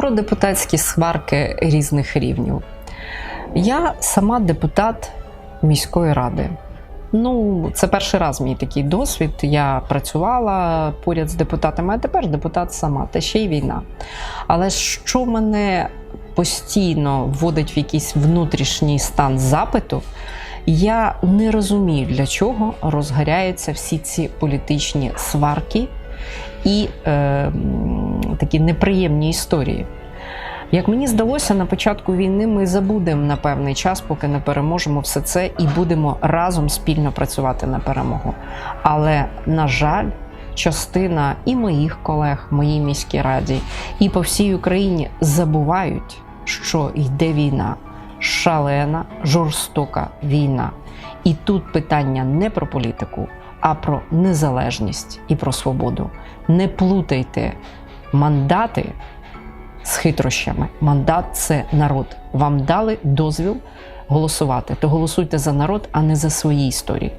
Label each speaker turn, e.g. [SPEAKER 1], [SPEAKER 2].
[SPEAKER 1] про депутатські сварки різних рівнів. Я сама депутат міської ради. Ну, це перший раз мій такий досвід. Я працювала поряд з депутатами, а тепер депутат сама, та ще й війна. Але що мене постійно вводить в якийсь внутрішній стан запиту, я не розумію, для чого розгоряються всі ці політичні сварки і е, такі неприємні історії. Як мені здалося, на початку війни ми забудемо на певний час, поки не переможемо все це, і будемо разом спільно працювати на перемогу. Але, на жаль, частина і моїх колег, моїй міській раді, і по всій Україні забувають, що йде війна, шалена, жорстока війна. І тут питання не про політику, а про незалежність і про свободу. Не плутайте мандати з хитрощами. Мандат це народ. Вам дали дозвіл голосувати. То голосуйте за народ, а не за свої історії.